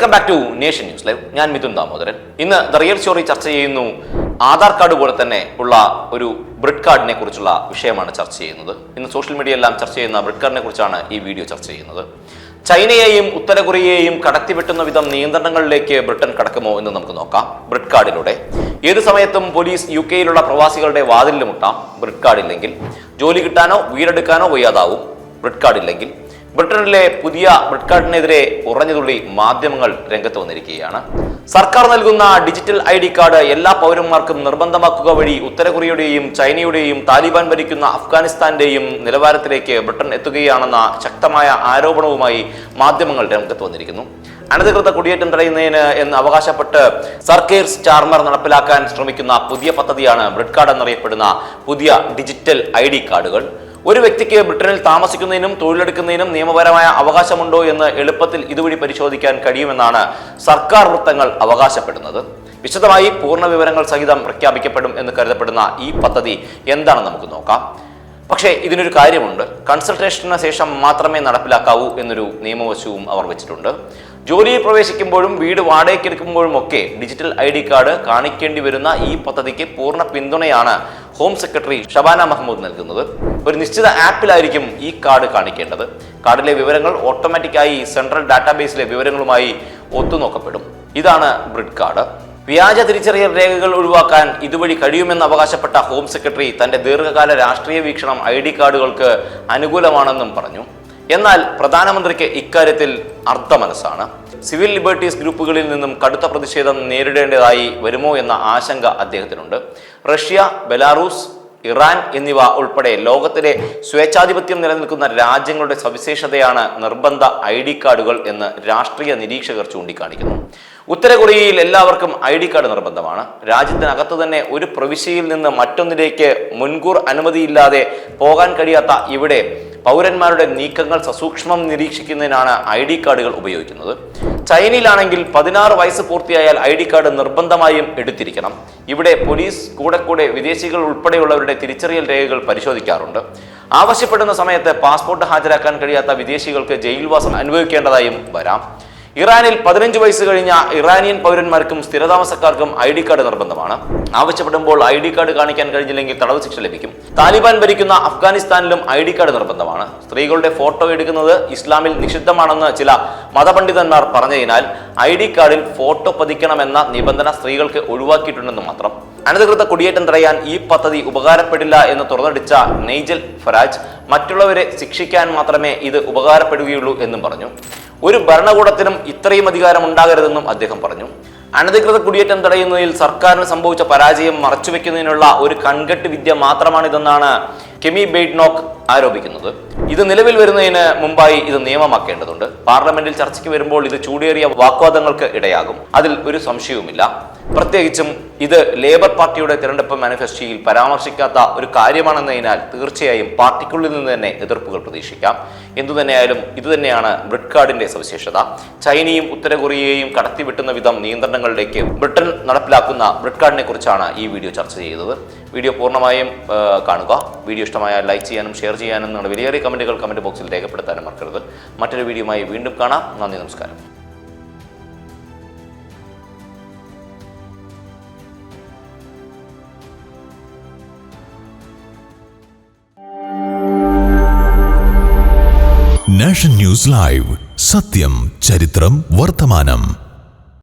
Welcome back to nation news live ഞാൻ മിഥുൻ ദാമോദരൻ. ഇന്ന് the real story ചർച്ച ചെയ്യുന്നു. ആധാർ കാർഡ് പോലെ തന്നെ ഉള്ള ഒരു ബ്രിഡ് കാർഡിനെ കുറിച്ചുള്ള വിഷയമാണ് ചർച്ച ചെയ്യുന്നത്. ഇന്ന് സോഷ്യൽ മീഡിയ എല്ലാം ചർച്ച ചെയ്യുന്ന ബ്രിഡ് കാർഡിനെ കുറിച്ചാണ് ഈ വീഡിയോ ചർച്ച ചെയ്യുന്നത്. ചൈനയെയും ഉത്തര കൊറിയയെയും കടത്തിവെട്ടുന്ന വിധം നിയന്ത്രണങ്ങളിലേക്ക് ബ്രിട്ടൻ കടക്കുമോ എന്ന് നമുക്ക് നോക്കാം. ബ്രിഡ് കാർഡിലൂടെ ഏത് സമയത്തും പോലീസ് യു കെയിലുള്ള പ്രവാസികളുടെ വാതിലിൽ മുട്ടാം. ബ്രിഡ് കാർഡ് ഇല്ലെങ്കിൽ ജോലി കിട്ടാനോ വീടെടുക്കാനോ വയ്യാതാവും. ബ്രിഡ് കാർഡ് ഇല്ലെങ്കിൽ ബ്രിട്ടനിലെ പുതിയ ബ്രിഡ് കാർഡിനെതിരെ ഉറഞ്ഞുതുള്ളി മാധ്യമങ്ങൾ രംഗത്ത് വന്നിരിക്കുകയാണ്. സർക്കാർ നൽകുന്ന ഡിജിറ്റൽ ഐ ഡി കാർഡ് എല്ലാ പൗരന്മാർക്കും നിർബന്ധമാക്കുക വഴി ഉത്തര കൊറിയയുടെയും ചൈനയുടെയും താലിബാൻ ഭരിക്കുന്ന അഫ്ഗാനിസ്ഥാന്റെയും നിലവാരത്തിലേക്ക് ബ്രിട്ടൻ എത്തുകയാണെന്ന ശക്തമായ ആരോപണവുമായി മാധ്യമങ്ങൾ രംഗത്ത് വന്നിരിക്കുന്നു. അനധികൃത കുടിയേറ്റം തടയുന്നതിന് എന്ന് അവകാശപ്പെട്ട് സർക്കേഴ്സ് ചാർമർ നടപ്പിലാക്കാൻ ശ്രമിക്കുന്ന പുതിയ പദ്ധതിയാണ് ബ്രിഡ് കാർഡ് എന്നറിയപ്പെടുന്ന പുതിയ ഡിജിറ്റൽ ഐ ഡി കാർഡുകൾ. ഒരു വ്യക്തിക്ക് ബ്രിട്ടനിൽ താമസിക്കുന്നതിനും തൊഴിലെടുക്കുന്നതിനും നിയമപരമായ അവകാശമുണ്ടോ എന്ന് എളുപ്പത്തിൽ ഇതുവഴി പരിശോധിക്കാൻ കഴിയുമെന്നാണ് സർക്കാർ വൃത്തങ്ങൾ അവകാശപ്പെടുന്നത്. വിശദമായി പൂർണ വിവരങ്ങൾ സഹിതം പ്രഖ്യാപിക്കപ്പെടും എന്ന് കരുതപ്പെടുന്ന ഈ പദ്ധതി എന്താണെന്ന് നമുക്ക് നോക്കാം. പക്ഷേ ഇതിനൊരു കാര്യമുണ്ട്. കൺസൾട്ടേഷന് ശേഷം മാത്രമേ നടപ്പിലാക്കാവൂ എന്നൊരു നിയമവശവും അവർ വെച്ചിട്ടുണ്ട്. ജോലിയിൽ പ്രവേശിക്കുമ്പോഴും വീട് വാടകയ്ക്കെടുക്കുമ്പോഴും ഒക്കെ ഡിജിറ്റൽ ഐ ഡി കാർഡ് കാണിക്കേണ്ടി വരുന്ന ഈ പദ്ധതിക്ക് പൂർണ പിന്തുണയാണ് ഹോം സെക്രട്ടറി ഷബാന മഹമ്മൂദ് നൽകുന്നത്. ഒരു നിശ്ചിത ആപ്പിലായിരിക്കും ഈ കാർഡ് കാണിക്കേണ്ടത്. കാർഡിലെ വിവരങ്ങൾ ഓട്ടോമാറ്റിക്കായി സെൻട്രൽ ഡാറ്റാബേസിലെ വിവരങ്ങളുമായി ഒത്തുനോക്കപ്പെടും. ഇതാണ് ബ്രിഡ് കാർഡ്. വ്യാജ തിരിച്ചറിയൽ രേഖകൾ ഒഴിവാക്കാൻ ഇതുവഴി കഴിയുമെന്ന് അവകാശപ്പെട്ട ഹോം സെക്രട്ടറി തന്റെ ദീർഘകാല രാഷ്ട്രീയ വീക്ഷണം ഐ ഡി കാർഡുകൾക്ക് അനുകൂലമാണെന്നും പറഞ്ഞു. എന്നാൽ പ്രധാനമന്ത്രിക്ക് ഇക്കാര്യത്തിൽ അർദ്ധമനസ്സാണ്. സിവിൽ ലിബർട്ടീസ് ഗ്രൂപ്പുകളിൽ നിന്നും കടുത്ത പ്രതിഷേധം നേരിടേണ്ടതായി വരുമോ എന്ന ആശങ്ക അദ്ദേഹത്തിനുണ്ട്. റഷ്യ ബെലാറൂസ് ഇറാൻ എന്നിവ ഉൾപ്പെടെ ലോകത്തിലെ സ്വേച്ഛാധിപത്യം നിലനിൽക്കുന്ന രാജ്യങ്ങളുടെ സവിശേഷതയാണ് നിർബന്ധ ഐ ഡി കാർഡുകൾ എന്ന് രാഷ്ട്രീയ നിരീക്ഷകർ ചൂണ്ടിക്കാണിക്കുന്നു. ഉത്തര കൊറിയയിൽ എല്ലാവർക്കും ഐ ഡി കാർഡ് നിർബന്ധമാണ്. രാജ്യത്തിനകത്ത് തന്നെ ഒരു പ്രവിശ്യയിൽ നിന്ന് മറ്റൊന്നിലേക്ക് മുൻകൂർ അനുമതിയില്ലാതെ പോകാൻ കഴിയാത്ത ഇവിടെ പൗരന്മാരുടെ നീക്കങ്ങൾ സസൂക്ഷ്മം നിരീക്ഷിക്കുന്നതിനാണ് ഐ ഡി കാർഡുകൾ ഉപയോഗിക്കുന്നത്. ചൈനയിലാണെങ്കിൽ പതിനാറ് വയസ്സ് പൂർത്തിയായാൽ ഐ ഡി കാർഡ് നിർബന്ധമായും എടുത്തിരിക്കണം. ഇവിടെ പോലീസ് കൂടെ കൂടെ വിദേശികൾ ഉൾപ്പെടെയുള്ളവരുടെ തിരിച്ചറിയൽ രേഖകൾ പരിശോധിക്കാറുണ്ട്. ആവശ്യപ്പെടുന്ന സമയത്ത് പാസ്പോർട്ട് ഹാജരാക്കാൻ കഴിയാത്ത വിദേശികൾക്ക് ജയിൽവാസം അനുഭവിക്കേണ്ടതായും വരാം. ഇറാനിൽ പതിനഞ്ച് വയസ്സ് കഴിഞ്ഞ ഇറാനിയൻ പൗരന്മാർക്കും സ്ഥിരതാമസക്കാർക്കും ഐ ഡി കാർഡ് നിർബന്ധമാണ്. ആവശ്യപ്പെടുമ്പോൾ ഐ ഡി കാർഡ് കാണിക്കാൻ കഴിഞ്ഞില്ലെങ്കിൽ തടവ് ശിക്ഷ ലഭിക്കും. താലിബാൻ ഭരിക്കുന്ന അഫ്ഗാനിസ്ഥാനിലും ഐ ഡി കാർഡ് നിർബന്ധമാണ്. സ്ത്രീകളുടെ ഫോട്ടോ എടുക്കുന്നത് ഇസ്ലാമിൽ നിഷിദ്ധമാണെന്ന് ചില മതപണ്ഡിതന്മാർ പറഞ്ഞതിനാൽ ഐ ഡി കാർഡിൽ ഫോട്ടോ പതിക്കണമെന്ന നിബന്ധന സ്ത്രീകൾക്ക് ഒഴിവാക്കിയിട്ടുണ്ടെന്ന് മാത്രം. അനധികൃത കുടിയേറ്റം തടയാൻ ഈ പദ്ധതി ഉപകാരപ്പെടില്ല എന്ന് തുറന്നടിച്ച നെയ്ജൽ ഫരാജ് മറ്റുള്ളവരെ ശിക്ഷിക്കാൻ മാത്രമേ ഇത് ഉപകാരപ്പെടുകയുള്ളൂ എന്നും പറഞ്ഞു. ഒരു ഭരണകൂടത്തിനും ഇത്രയും അധികാരം ഉണ്ടാകരുതെന്നും അദ്ദേഹം പറഞ്ഞു. അനധികൃത കുടിയേറ്റം തടയുന്നതിൽ സർക്കാരിന് സംഭവിച്ച പരാജയം മറച്ചുവെക്കുന്നതിനുള്ള ഒരു കൺകെട്ട് വിദ്യ മാത്രമാണിതെന്നാണ് കെമി ബെയ്ഡ്നോക്ക് ആരോപിക്കുന്നത്. ഇത് നിലവിൽ വരുന്നതിന് മുമ്പായി ഇത് നിയമമാക്കേണ്ടതുണ്ട്. പാർലമെന്റിൽ ചർച്ചയ്ക്ക് വരുമ്പോൾ ഇത് ചൂടേറിയ വാക്വാദങ്ങൾക്ക് ഇടയാകും. അതിൽ ഒരു സംശയവുമില്ല. പ്രത്യേകിച്ചും ഇത് ലേബർ പാർട്ടിയുടെ തിരഞ്ഞെടുപ്പ് മാനിഫെസ്റ്റോയിൽ പരാമർശിക്കാത്ത ഒരു കാര്യമാണെന്നതിനാൽ തീർച്ചയായും പാർട്ടിക്കുള്ളിൽ നിന്ന് തന്നെ എതിർപ്പുകൾ പ്രതീക്ഷിക്കാം. എന്തുതന്നെയായാലും ഇതുതന്നെയാണ് ബ്രിഡ് കാർഡിന്റെ സവിശേഷത. ചൈനയും ഉത്തര കൊറിയയെയും കടത്തിവിട്ടുന്ന വിധം നിയന്ത്രണങ്ങളിലേക്ക് ബ്രിട്ടൻ നടപ്പിലാക്കുന്ന ബ്രിഡ് കാർഡിനെ കുറിച്ചാണ് ഈ വീഡിയോ ചർച്ച ചെയ്തത്. വീഡിയോ പൂർണമായും കാണുക. വീഡിയോ ഇഷ്ടമായാൽ ലൈക്ക് ചെയ്യാനും ഷെയർ ചെയ്യാനും നിങ്ങളുടെ വിലയേറിയ കമന്റുകൾ കമന്റ് ബോക്സിൽ രേഖപ്പെടുത്താനും മറക്കരുത്. മറ്റൊരു വീഡിയോയുമായി വീണ്ടും കാണാം. നന്ദി നമസ്കാരം. നാഷൻ ന്യൂസ് ലൈവ് സത്യം ചരിത്രം വർത്തമാനം